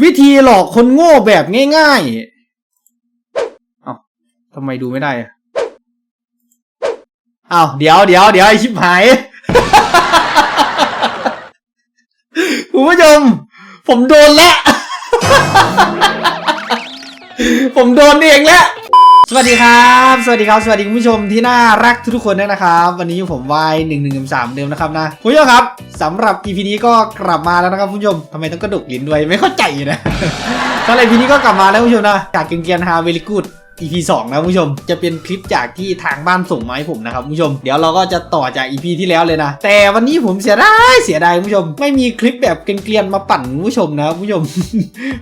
วิธีหลอกคนโง่แบบง่ายๆ เอ้าทำไมดูไม่ได้อะเอ้าเดี๋ยวเดี๋ยวเดี๋ยวไอชิบหาย คุณผู้ชม ผมโดนแล้วผมโดนเองแล้ว สวัสดีครับ สวัสดีครับ สวัสดีคุณผู้ชมที่น่ารักทุกๆคนด้วยนะครับ วันนี้ผมวายหนึ่งหนึ่งสามเดิมนะครับนะคุณผู้ชมครับสำหรับ EP นี้ก็กลับมาแล้วนะครับคุณผู้ชมทำไมต้องกระดกลิ้นด้วยไม่เข้าใจนะสำหรับ EP นี้ก็กลับมาแล้วคุณผู้ชมนะจากเกียนเกียนฮาเวลิกูด EP 2นะคุณผู้ชมจะเป็นคลิปจากที่ทางบ้านส่งมาให้ผมนะครับคุณผู้ชม เดี๋ยวเราก็จะต่อจาก EP ที่แล้วเลยนะ แต่วันนี้ผมเสียดายเสียดายคุณผู้ชม ไม่มีคลิปแบบเกรียนๆมาปั่นคุณผู้ชมนะคุณผู้ชม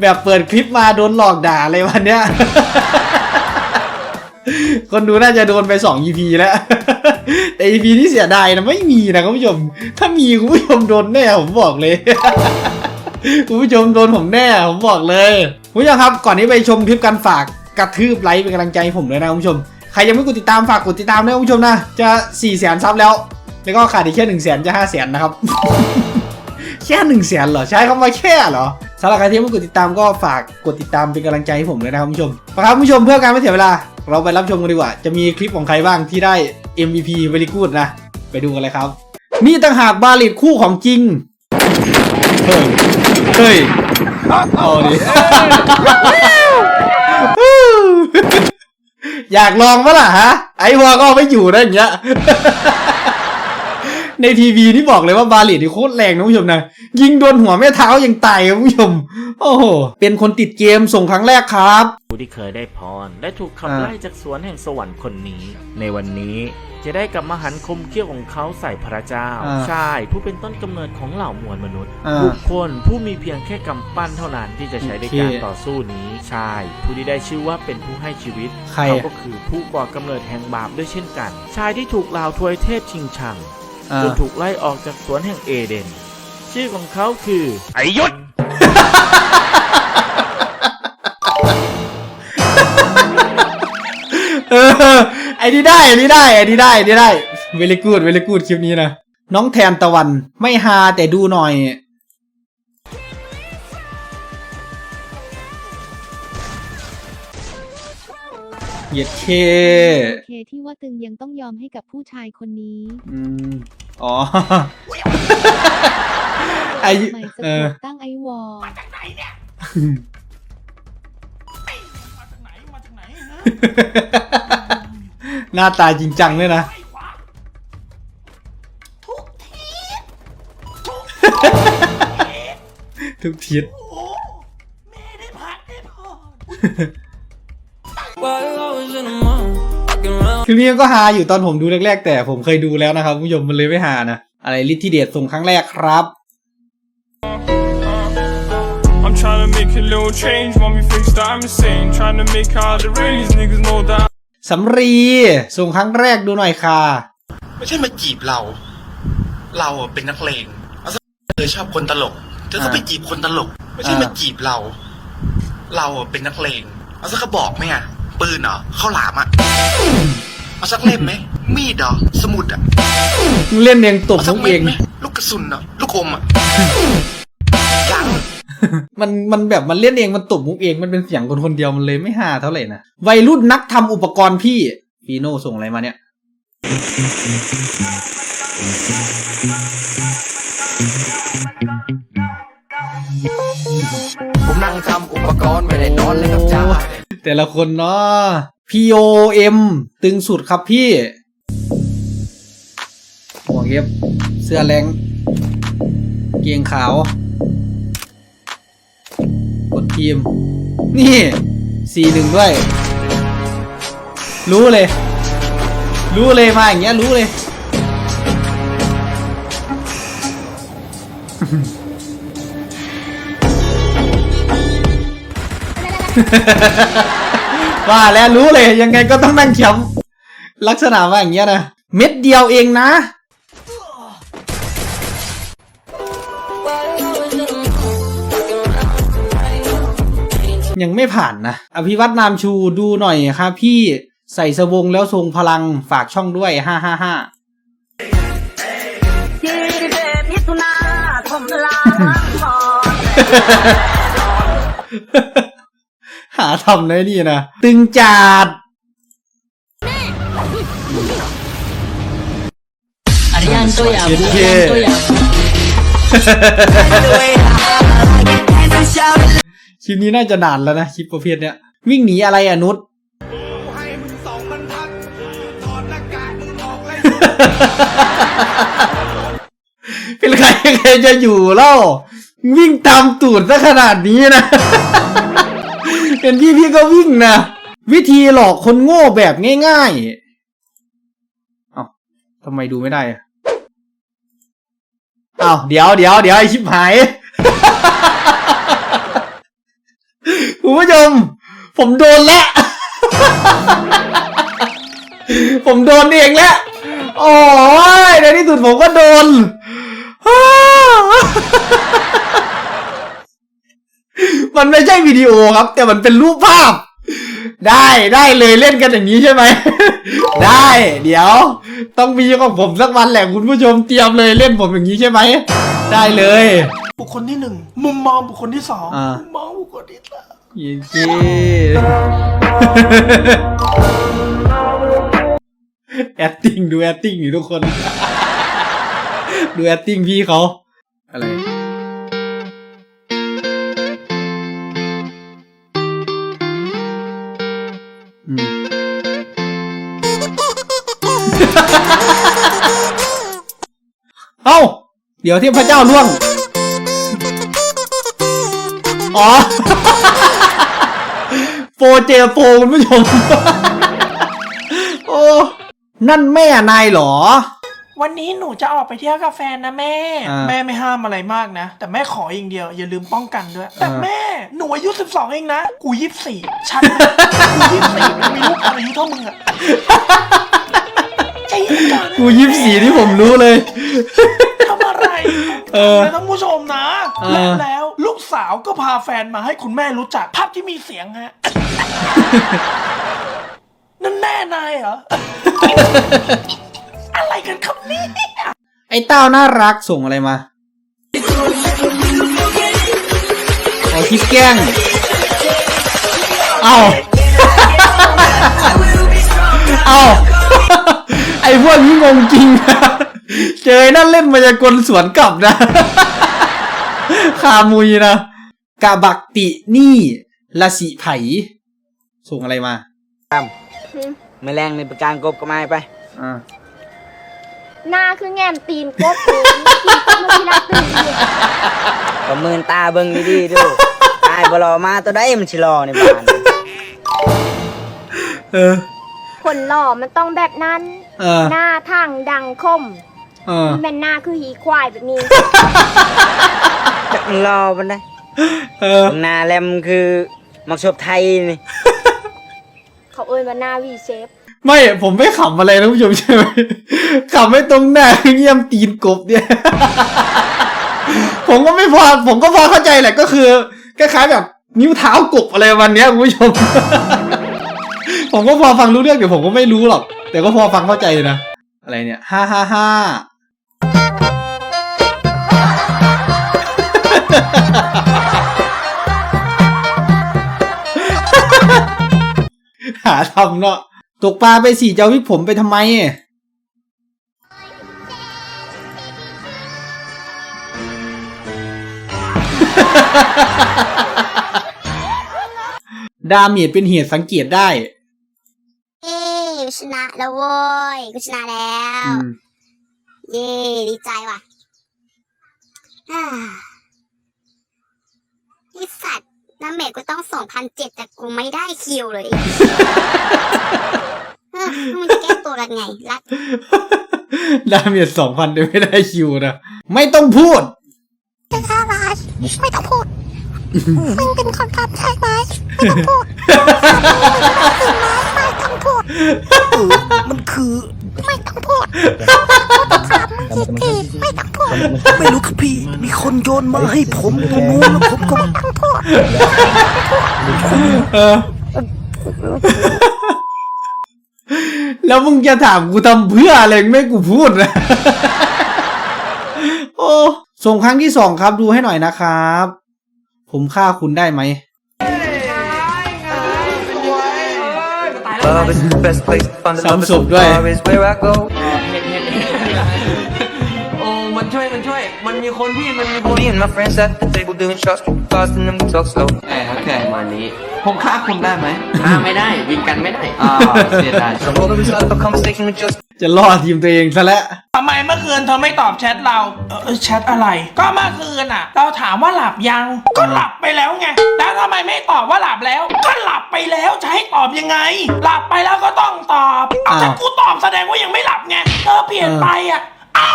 แบบเปิดคลิปมาโดนหลอกด่าอะไรวันเนี้ย คนดูน่าจะโดนไป2 EP แล้ว แต่ EP ที่เสียดายนะไม่มีนะคุณผู้ชม ถ้ามีคุณผู้ชมโดนแน่ผมบอกเลย คุณผู้ชมโดนผมแน่ผมบอกเลยคุณผู้ชมครับก่อนที่ไปชมคลิปกันฝากกระทืบไลค์เป็นกำลังใจให้ผมเลยนะคุณผู้ชม ใครยังไม่กดติดตามฝากกดติดตามด้วยคุณผู้ชมนะ จะ4ี่แสนซับแล้ว แล้วก็ขาดอีกแค่หนึ่งแสนจะห้าแสนนะครับ แค่หนึ่งแสนเหรอใช้คำว่าแค่เหรอสำหรับใครที่ไม่กดติดตามก็ฝากกดติดตามเป็นกำลังใจให้ผมเลยนะครับคุณผู้ชมครับคุณผู้ชมเพื่อการไม่เสียเวลา เราไปรับชมกันดีกว่า จะมีคลิปของใครบ้างที่ได้ MVP very good นะ ไปดูกันเลยครับ นี่ต่างหากบาลิดคู่ของจริง เฮ้ย เฮ้ยเอาดิอยากลองปะล่ะฮะ ไอ้วอก็ไม่อยู่นะอย่างเงี้ย ในทีวีนี่บอกเลยว่าบาลิดนี่โคตรแรงนะผู้ชมนะ ยิงโดนหัวแม่เท้ายังตายครับผู้ชม โอ้โห เป็นคนติดเกมส่งครั้งแรกครับ ผู้ที่เคยได้พรและถูกขับอ่าไล่จากสวนแห่งสวรรค์คนนี้ ในวันนี้จะได้กลับมาหันคมเขี้ยวของเขาใส่พระเจ้า อ่าใช่ผู้เป็นต้นกำเนิดของเหล่ามวลมนุษย์อ่าบุคคลผู้มีเพียงแค่กำปั้นเท่านั้นที่จะใช้ในโอเคการต่อสู้นี้ใช่ผู้ที่ได้ชื่อว่าเป็นผู้ให้ชีวิตใครเขาอะก็คือผู้ก่อกำเนิดแห่งบาปด้วยเช่นกัน ชายที่ถูกลาวทวยเทพชิงชังอ่า จนถูกไล่ออกจากสวนแห่งเอเดน ชื่อของเขาคือไอยศเออไอ้นี่ได้ไอ้นี่ได้ไอ้นี่ได้ไอ้นี่ได้เวลิกูดเวลิกูดคลิปนี้นะน้องแทนตะวันไม่ฮาแต่ดูหน่อย เหยียดเคโอเคที่ว่าตึงยังต้องยอมให้กับผู้ชายคนนี้อืมอ๋อ ไอใหม่สเอกุอลตั้งไอวอลหน้าตาจริงจังเลยนะทุกทิศคลิปนี้ก็ ฮาอยู่ตอนผมดูแรกๆ แต่ผมเคยดูแล้วนะครับคุณผู้ชมมันเลยไม่ฮานะ อะไรลิทธิเดตส่งครั้งแรกครับ I'm trying to make a little change, want me fix that I'm insane. Trying to make all the real these niggas know that สำรีส่งครั้งแรกดูหน่อยค่ะ ไม่ใช่มาจีบเรา เราอะเป็นนักเลงเอาซะเธอชอบคนตลก เธอก็ไปจีบคนตลก ไม่ใช่อ่ามมาจีบเรา เราอะเป็นนักเลงเอาสักกระบอกไหมอะปืนเหรอข้าวหลามอะ เอาสักเล่มไหม มีดเหรอสมุดอะมึงเล่นเองตบเอาสัมุกกเม็เอดง ไหมลูกกระสุนเหรอลูกอมอะยังมันมันแบบมันเล่นเองมันตบมุกเองมันเป็นเสียงคนคนเดียวมันเลยไม่ฮาเท่าไหร่นะวัยรุ่นนักทำอุปกรณ์พี่ฟีโน่ส่งอะไรมาเนี่ย ผมนั่งทำอุปกรณ์ไม่ได้นอนเลยครับจ้า แต่ละคนเนาะ POM ตึงสุดครับพี่หัวเก็บเสื้อแรง เกียงขาว กดทีม นี่สี่หนึ่งด้วย รู้เลย รู้เลยมาอย่างเงี้ยรู้เลย ว่าแล้วรู้เลยยังไงก็ต้องนั่งแชมป์ลักษณะว่าอย่างเงี้ยนะ เม็ดเดียวเองนะ ยังไม่ผ่านนะ อภิวัตนามชูดูหน่อยครับพี่ใส่สบงแล้วทรงพลังฝากช่องด้วยห้าห้าห้า หาทำเลยนี่นะ ตึงจัดอาริยันตัวอยาวอารันตัวยาวคลิปนี้น่าจะนานแล้วนะคลิปประเภทเนี้ย วิ่งหนีอะไรอะนุชเป็นใครใครจะอยู่เล่าวิ่งตามตูดซะขนาดนี้นะ เป็นพี่พี่ก็วิ่งนะ วิธีหลอกคนโง่แบบง่ายๆ เอ้าทำไมดูไม่ได้อะเอ้าเดี๋ยวเดี๋ยวเดี๋ยวไอชิบหายคุณผู้ชมผมโดนแล้ว ผมโดนเองแล้ว โอ้ยในที่สุดผมก็โดน มันไม่ใช่วิดีโอครับ แต่มันเป็นรูปภาพ ได้ได้เลยเล่นกันอย่างนี้ใช่ไหม ได้ เดี๋ยว ต้องมีของผมสักวันแหละคุณผู้ชมเตรียมเลยเล่นผมอย่างนี้ใช่ไหม ได้เลย บุคคลที่หนึ่งมุมมองบุคคลที่สองอ่ามุมมองบุคคลที่สาม เย้เย้ acting ดู acting อยู่ทุกคน ดู acting พี่เขาอะไร เอ้า เดี๋ยวเทพเจ้าล่วง อ๋อโฟเจโฟคุณผู้ชม โอ้ นั่นแม่นายเหรอ วันนี้หนูจะออกไปเที่ยวกับแฟนนะแม่ อ่า แม่ไม่ห้ามอะไรมากนะ แต่แม่ขออย่างเดียว อย่าลืมป้องกันด้วย แต่อ่าแม่ หนูอายุสิบสองเองนะ กูยี่สิบสี่ชัดไหมกูยี่สิบสี่มีลูกอายุเท่ามึงอะใจเย็น ก่อนนะกูยิบสีที่ผมรู้เลย ทำอะไรเออนะท่านผู้ชมนะเออ และแล้วลูกสาวก็พาแฟนมาให้คุณแม่รู้จัก ภาพที่มีเสียงฮะ นั่นแน่นายเหรอ อะไรกันครับเนี่ยไอ้เต้าน่ารักส่งอะไรมาเอาคลิปแกล้งเอาเอาไอ้ พวกนี้งงจริงนะเจอไอ้นั่นเล่นมายากลสวนกลับนะคามุยนะกาบักตินี่ละสิไผ ส่งอะไรมาไม่แรงในประการกบก็ไม่ไปอ่าหน้าคือแง่มตีนกบเลยตีนกบมันที่รักตื่นอยู่ก็มืนตาเบิ่งดีๆดูตายบรอมาตัวได้มันชิรอในบ้านเออคนหล่อมันต้องแบบนั้น เออ หน้าทางดังคมเออแม่นหน้าคือหีควายแบบนี้จักมันรอมันได้เออ หน้าแลมคือมักชอบไทยนี่เขาเอ่ยมาหน้าวีเชฟไม่ผมไม่ขำอะไรนะผู้ชมใช่ไหมขำไม่ตรงหน้าเงียมตีนกบเนี่ย ผมก็ไม่พอผมก็พอเข้าใจแหละก็คือคล้ายๆแบบนิ้วเท้ากบอะไรวันเนี้ยคุณผู้ชม ผมก็พอฟังรู้เรื่องเดี๋ยวผมก็ไม่รู้หรอก แต่ก็พอฟังเข้าใจนะ อะไรเนี่ยฮ่าฮ่าฮ่าหาทำเนาะตกปลาไปสี่เจ้าวิกผมไปทำไม ดาเมจเป็นเหตุสังเกตได้เย้ ชนะแล้วโว้ยกูชนะแล้วอืมเย้ดีใจว่ะอ่าไอสัตว์น้ำเมจกูต้องสองพันเจ็ดแต่กูไม่ได้คิวเลยเออมึงจะแก้ตัวกันไงรักดาเมจสองพันไม่ได้คิวนะไม่ต้องพูดไม่ต้องพูดมึงเป็นคนทำใช่ไหมไม่ต้องพูด ไม่ต้องพูดมันคือ ไม่ต้องพูดถามมึงอีกทีไม่ต้องพูดไม่รู้ครับพี่ มีคนโยนมาให้ผมตรงนู้นแล้วผมก็ต้องพูดเออ แล้วมึงจะถามกูทำเพื่ออะไรไม่ให้กูพูดนะ โอ้ ส่งครั้งที่สองครับดูให้หน่อยนะครับ ผมฆ่าคุณได้ไหม Love is the best place to find the love is where I go. มันมีคนพี่มันมีคน Me and my friends at the table doing shots, tripping fast and then we talk slow. โอเคโอเควันนี้ ผมฆ่าคุณได้ไหมฆ่าไม่ได้วินกันไม่ได้อ่าเสียดาย So all of this life, a conversation with just จะล่อทีมตัวเองซะแล้ว ทำไมเมื่อคืนเธอไม่ตอบแชทเราเออเออแชทอะไร ก็เมื่อคืนอะ เราถามว่าหลับยัง ก็หลับไปแล้วไง แล้วทำไมไม่ตอบว่าหลับแล้ว ก็หลับไปแล้วจะให้ตอบยังไง หลับไปแล้วก็ต้องตอบ เอาอ้าว ถ้ากูตอบแสดงว่ายังไม่หลับไงเธอเปลี่ยนไปอะ เอ้า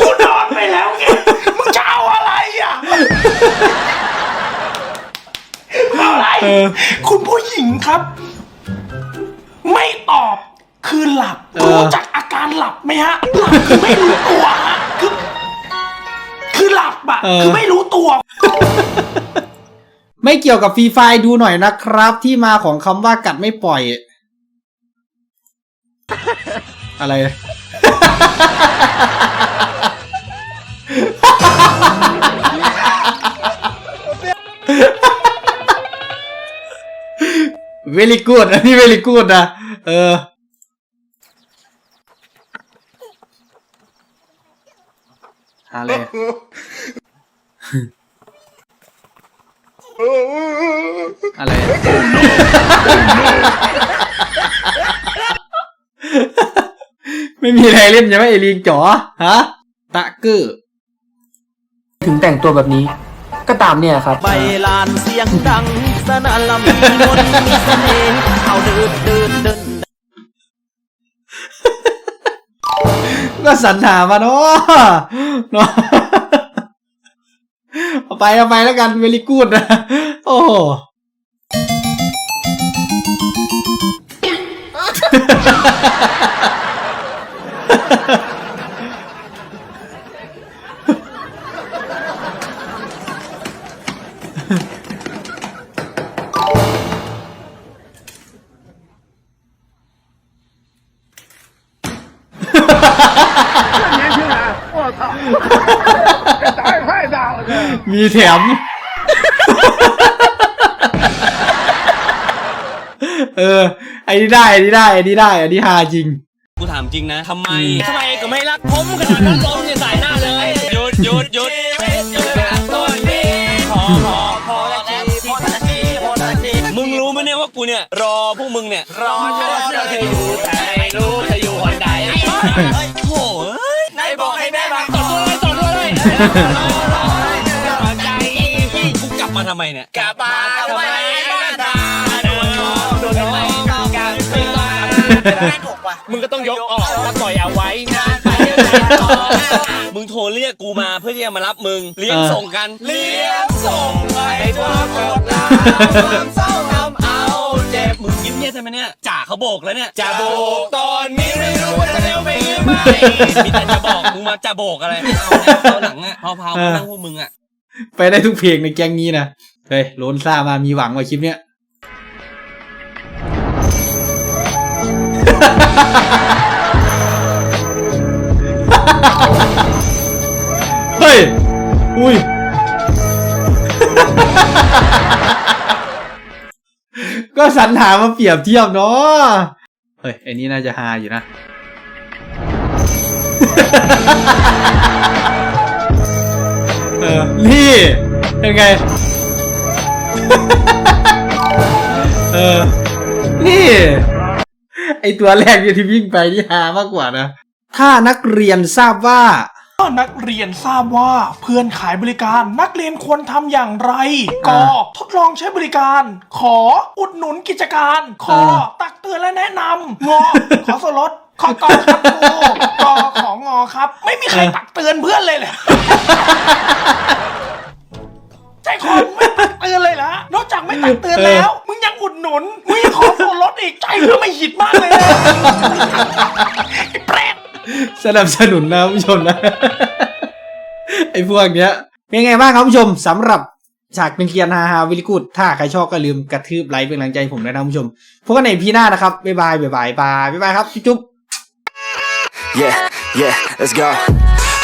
กูนอนไปแล้วไงมึงจะเอาอะไรอะเอาอะไร เออ คุณผู้หญิงครับ ไม่ตอบคือหลับเออ รู้จักอาการหลับไหมฮะหลับคือไม่รู้ตัวฮะคือคือหลับอะคือไม่รู้ตัว ไม่เกี่ยวกับฟรีไฟดูหน่อยนะครับ ที่มาของคำว่ากัดไม่ปล่อย อะไร เวลิกูดอันนี้เวลิกูดนะ เอออะไรอะไร ไม่มีอะไรเล่นใช่ไหมไอลิงจ๋อฮะตะเกอร์ถึงแต่งตัวแบบนี้ ก็ตามเนี่ยครับ ใบลานเสียงดังสนั่นละมีมนต์มีเสน่ห์เอาเดินเดินเดินก็สรรหามาเนาะเนาะเอาไปเอาไปแล้วกันเวลิกูดนะโอ้ โหมีแถม เออ ไอ้นี่ได้ ไอ้นี่ได้ ไอ้นี่ได้ ไอ้นี่ฮาจริง กูถามจริงนะทำไมทำไมก็ไม่รักผมขนาดนั้นลมจะใส่หน้าเลยหยุดหยุดหยุดหยุดตัวนี้พอพอพอละทีพอละทีพอละทีมึงรู้ไหมเนี่ยว่ากูเนี่ยรอพวกมึงเนี่ยรอเธอเธออยู่แต่ไม่รู้เธออยู่วันใดโถ่เอ้ยนายบอกให้แม่บางต่อตัวเลยต่อตัวเลยใจกูกลับมาทำไมเนี่ยกลับมาทำไม มึงก็ต้องยกออกแล้วปล่อยเอาไว้นะมึงโทรเรียกกูมาเพื่อที่จะมารับมึง เลี้ยงส่งกัน เลี้ยงส่งให้ทั่วโลกลาความเศร้าทำเอาเจ็บมึงยิ้มเนี่ยใช่ไหมเนี่ยจ่าเขาโบกแล้วเนี่ยจ่าโบกตอนนี้ไม่รู้ว่าจะเร็วไปหรือไม่มีแต่จะบอกมึงมาจ่าโบกอะไรเอาเนี่ยเอาหลังอะเผาๆมานั่งพวกมึงอะไปได้ทุกเพลงในแก๊งนี้นะเฮ้ยโลนซ่ามามีหวังว่ะคลิปเนี้ย เฮ้ย อุ้ย ก็สรรหามาเปรียบเทียบเนาะเฮ้ยไอ้นี่น่าจะฮาอยู่นะเออนี่เป็นไง เออ นี่ ไอตัวแรกเนี่ยที่วิ่งไปนี่ฮามากกว่านะ ถ้านักเรียนทราบว่าถ้านักเรียนทราบว่าเพื่อนขายบริการนักเรียนควรทำอย่างไรกทดลองใช้บริการ ขออุดหนุนกิจการขอเออตักเตือนและแนะนำงอขอส่วนลดขอกอครับครูกอของงอครับ ไม่มีใครตักเตือนเพื่อนเลยเหรอ ใจคอมึงไม่ตักเตือนเลยละนอกจากไม่ตักเตือนแล้ว มึงยังอุดหนุน มึงยังขอส่วนลดอีก ใจมึงไม่หิดมากเลยนะไอ้แปรตสนับสนุนนะคุณผู้ชมนะ ไอ้พวกเนี้ย เป็นไงบ้างครับคุณผู้ชมสำหรับฉากเป็นเกียร์ฮาฮาวิลิกูดถ้าใครชอบก็ลืมกระทืบไลค์เป็นกำลังใจให้ผมด้วยนะคุณผู้ชมพบกันในพีหน้านะครับ บ๊ายบาย บ๊ายบายบายบ๊ายบายครับ จุ๊บ Yeah, yeah, let's go.